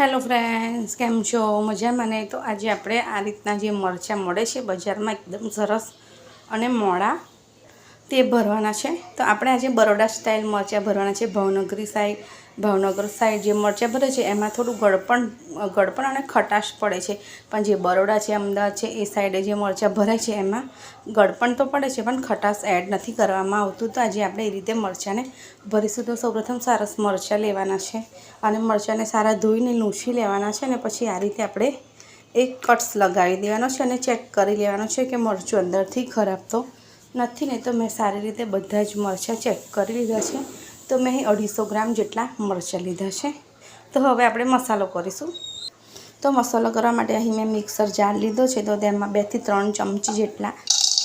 Hello friends, કેમ છો? મજામાં? ને તો આજે આપણે આ રીતના જે મરચાં મળે છે બજારમાં, એકદમ સરસ અને મોડા તે ભરવાના છે. તો આપણે આજે બરોડા સ્ટાઇલ મરચાં ભરવાના છે. ભાવનગરી સાઈડ ભાવનગર સાઈડ જે મરચાં ભરે છે, એમાં થોડું ગળપણ ગળપણ અને ખટાશ પડે છે. પણ જે બરોડા છે, અમદાવાદ છે, એ સાઈડે જે મરચાં ભરાય છે, એમાં ગળપણ તો પડે છે, પણ ખટાશ એડ નથી કરવામાં આવતું. તો આજે આપણે એ રીતે મરચાંને ભરીશું. તો સૌપ્રથમ સરસ મરચાં લેવાના છે અને મરચાંને સારા ધોઈને લૂછી લેવાના છે અને પછી આ રીતે આપણે એક કટ્સ લગાવી દેવાનો છે અને ચેક કરી લેવાનો છે કે મરચું અંદરથી ખરાબ તો નથી ને તો મેં સારી રીતે બધા જ મરચાં ચેક કરી લીધા છે. તો મેં અઢીસો ગ્રામ જેટલા મરચાં લીધા છે. તો હવે આપણે મસાલો કરીશું. તો મસાલો કરવા માટે અહીં મેં મિક્સર જાર લીધો છે. તો તેમાં બેથી ત્રણ ચમચી જેટલા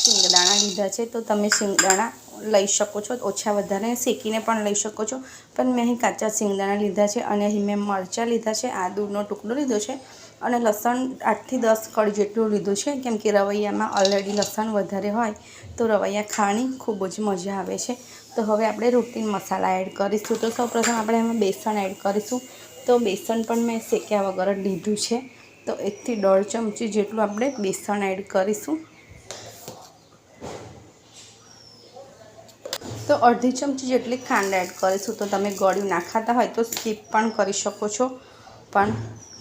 શિંગદાણા લીધા છે. તો તમે શિંગદાણા લઈ શકો છો. ઓછા વધારે શેકીને પણ લઈ શકો છો. પણ મેં અહીં કાચા શિંગદાણા લીધા છે અને અહીં મેં મરચાં લીધા છે. આદુનો ટુકડો લીધો છે. અને લસણ આઠથી દસ કળ જેટલું લીધું છે, કેમ કે રવૈયામાં ઓલરેડી લસણ વધારે હોય, તો રવૈયા ખાણી ખૂબ જ મજા આવે છે. તો હવે આપણે રૂટીન મસાલા એડ કરીશું. તો સૌપ્રથમ આપણે એમાં બેસન એડ કરીશું. તો બેસન પણ મેં શેક્યા વગર લીધું છે. તો એકથી દોઢ ચમચી જેટલું આપણે બેસન એડ કરીશું. તો અડધી ચમચી જેટલી ખાંડ એડ કરીશું. તો તમે ગળ્યું ના ખાતા હોય તો સ્કીપ પણ કરી શકો છો. પણ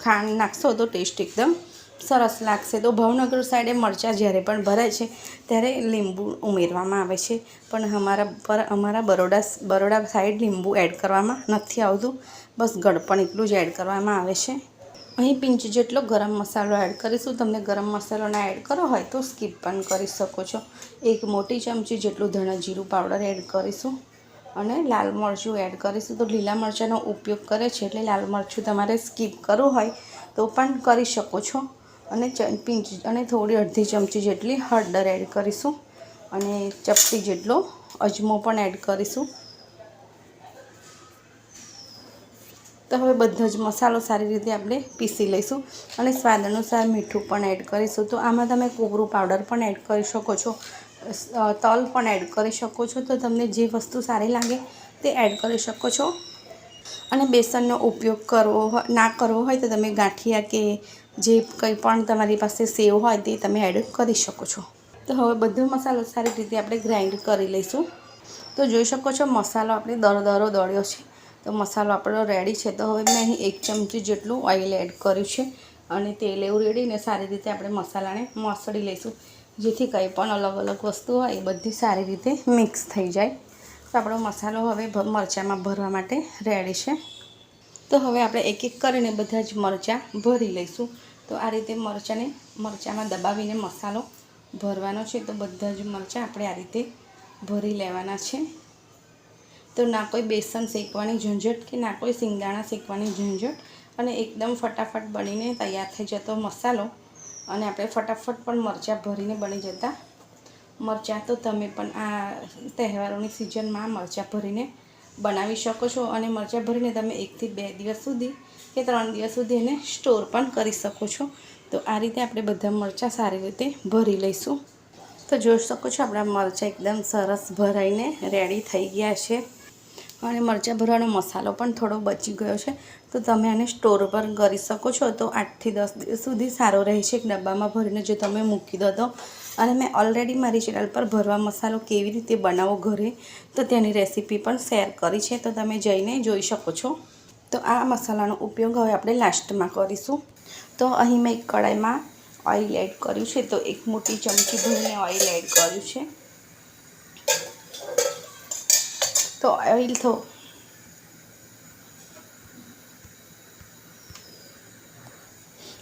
ખાંડ નાખશો તો ટેસ્ટ એકદમ સરસ લાગશે. તો ભાવનગર સાઈડે મરચાં જ્યારે પણ ભરાય છે, ત્યારે લીંબુ ઉમેરવામાં આવે છે. પણ અમારા પર, અમારા બરોડા બરોડા સાઈડ લીંબુ એડ કરવામાં નથી આવતું. બસ ગળપણ એટલું જ એડ કરવામાં આવે છે. અહીં પિંચ જેટલો ગરમ મસાલો એડ કરીશું, તમને ગરમ મસાલો ના એડ કરો હોય તો સ્કીપ પણ કરી શકો છો. એક મોટી ચમચી જેટલું ધણા જીરું પાવડર એડ કરીશું. અને લાલ મરચું એડ કરીશું. તો લીલા મરચાંનો ઉપયોગ કરે છે એટલે લાલ મરચું તમારે સ્કીપ કરવું હોય તો પણ કરી શકો છો. અને પિંચ, અને થોડી અડધી ચમચી જેટલી હળદર એડ કરીશું. અને ચપટી જેટલો અજમો પણ એડ કરીશું. તો હવે બધો જ મસાલો સારી રીતે આપણે પીસી લઈશું. અને સ્વાદ અનુસાર મીઠું પણ એડ કરીશું. તો આમાં તમે કોબરું પાવડર પણ એડ કરી શકો છો. તલ પણ એડ કરી શકો છો. તો તમને જે વસ્તુ સારી લાગે તે એડ કરી શકો છો. અને બેસનનો ઉપયોગ કરવો ના કરવો હોય તો તમે ગાંઠિયા કે જે કંઈ પણ તમારી પાસે સેવ હોય તે તમે એડ કરી શકો છો. તો હવે બધો મસાલો સારી રીતે આપણે ગ્રાઇન્ડ કરી લઈશું. તો જોઈ શકો છો મસાલો આપણે દર દરો દળ્યો છે. તો મસાલો આપણો રેડી છે. તો હવે મેં અહીં એક ચમચી જેટલું ઓઇલ એડ કર્યું છે. અને તેલ એવું રેડીને સારી રીતે આપણે મસાલાને મસળી લઈશું. જેથી કંઈ પણ અલગ અલગ વસ્તુ હોય એ બધી સારી રીતે મિક્સ થઈ જાય. તો આપણો મસાલો હવે મરચાંમાં ભરવા માટે રેડી છે. તો હવે આપણે એક એક કરીને બધા જ મરચાં ભરી લઈશું. તો આ રીતે મરચાંને, મરચાંમાં દબાવીને મસાલો ભરવાનો છે. તો બધા જ મરચાં આપણે આ રીતે ભરી લેવાના છે. તો ના કોઈ બેસન શેકવાની ઝંઝટ કે ના કોઈ સિંગાણા શેકવાની ઝંઝટ. અને એકદમ ફટાફટ બનીને તૈયાર થઈ જતો મસાલો અને આપણે ફટાફટ પણ મરચાં ભરીને બની જતા. મરચાં તો તમે પણ આ તહેવારોની સિઝનમાં મરચાં ભરીને બનાવી શકો છો અને મરચાં ભરીને તમે એકથી બે દિવસ સુધી કે ત્રણ દિવસ સુધી એને સ્ટોર પણ કરી શકો છો. તો આ રીતે આપણે બધા મરચાં સારી રીતે ભરી લઈશું. તો જોઈ શકો છો આપણા મરચાં એકદમ સરસ ભરાઈને રેડી થઈ ગયા છે. અને મરચાં ભરવાનો મસાલો પણ થોડો બચી ગયો છે. તો તમે આને સ્ટોર પર કરી શકો છો. તો આઠથી દસ દિવસ સુધી સારો રહે છે એક ડબ્બામાં ભરીને જો તમે મૂકી દો તો. અને મેં ઓલરેડી મારી ચેનલ પર ભરવા મસાલો કેવી રીતે બનાવો ઘરે, તો તેની રેસીપી પણ શેર કરી છે. તો તમે જઈને જોઈ શકો છો. તો આ મસાલાનો ઉપયોગ હવે આપણે લાસ્ટમાં કરીશું. તો અહીં મેં એક કડાઈમાં ઓઇલ એડ કર્યું છે. તો એક મોટી ચમચી ભરીને ઓઇલ એડ કર્યું છે. તો ઓઇલ થો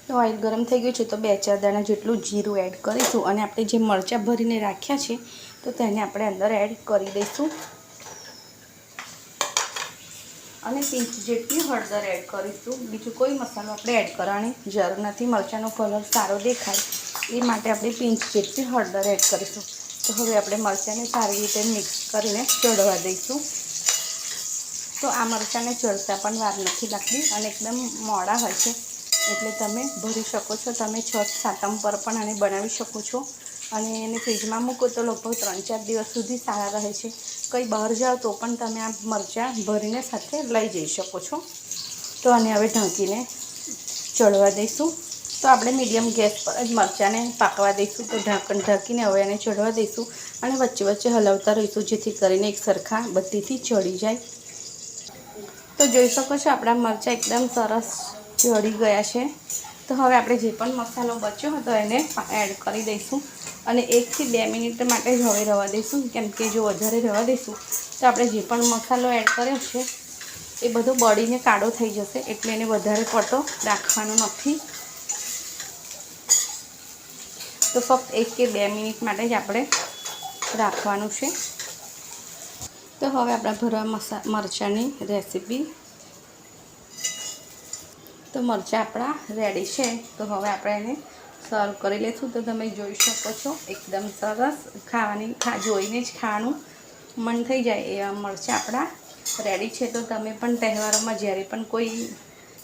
તો ઓઇલ ગરમ થઈ ગયું છે, તો બે ચાર દાણા જેટલું જીરું એડ કરીશું અને આપણે જે મરચાં ભરીને રાખ્યા છે, તો તેને આપણે અંદર એડ કરી દઈશું. અને પિંચ જેટલી હળદર એડ કરીશું. બીજું કોઈ મસાલો આપણે એડ કરવાની જરૂર નથી. મરચાંનો કલર સારો દેખાય. એ માટે આપણે પિંચ જેટલી હળદર એડ કરીશું. તો હવે આપણે મરચાંને સારી રીતે મિક્સ કરીને ચડવા દઈશું. તો આ મરચાંને ચડતા પણ વાર નથી લાગતી અને એકદમ મોડા હોય છે. એટલે તમે ભરી શકો છો, તમે છ સાતમ પર પણ આને બનાવી શકો છો. અને એને ફ્રીજમાં મૂકો તો લગભગ ત્રણ ચાર દિવસ સુધી સારા રહે છે. કંઈ બહાર જાઓ તો પણ તમે આ મરચાં ભરીને સાથે લઈ જઈ શકો છો. તો આને હવે ઢાંકીને ચડવા દઈશું. તો આપણે મીડિયમ ગેસ પર જ મરચાંને પાકવા દઈશું તો ઢાંકણ ઢાંકીને હવે એને ચડવા દઈશું અને વચ્ચે વચ્ચે હલાવતા રહીશું જેથી કરીને એક સરખા બધીથી ચડી જાય. તો જોઈ શકો છો આપણા મરચાં એકદમ સરસ ચડી ગયા છે. તો હવે આપણે જે પણ મસાલો બચ્યો હતો એને એડ કરી દઈશું અને એકથી બે મિનિટ માટે જ હવે રવા દઈશું. કેમ કે જો વધારે રવા દઈશું તો આપણે જે પણ મસાલો એડ કર્યો છે એ બધો બળીને કાળો થઈ જશે એટલે એને વધારે પડતો રાખવાનો નથી. તો ફક્ત એક કે બે મિનિટ માટે જ આપણે રાખવાનું છે. તો હવે આપણા ભરવા મસા, મરચાંની રેસીપી. તો મરચાં આપણા રેડી છે. તો હવે આપણે એને સર્વ કરી લઈશું તો તમે જોઈ શકો છો, એકદમ સરસ ખાવાની, ખા, જોઈને જ ખાવાનું મન થઈ જાય એવા મરચાં આપણા રેડી છે. તો તમે પણ તહેવારોમાં જ્યારે પણ કોઈ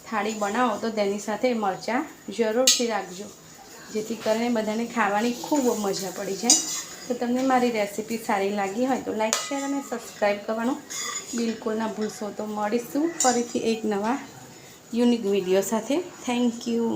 થાળી બનાવો તો તેની સાથે મરચાં જરૂરથી રાખજો. જેથી કરીને બધાને ખાવાની ખૂબ મજા પડી જાય. તો તમને મારી રેસીપી સારી લાગી હોય તો લાઇક શેર અને સબસ્ક્રાઈબ કરવાનું બિલકુલ ના ભૂલશો. તો મળીશું ફરીથી એક નવા યુનિક વીડિયો સાથે. Thank you.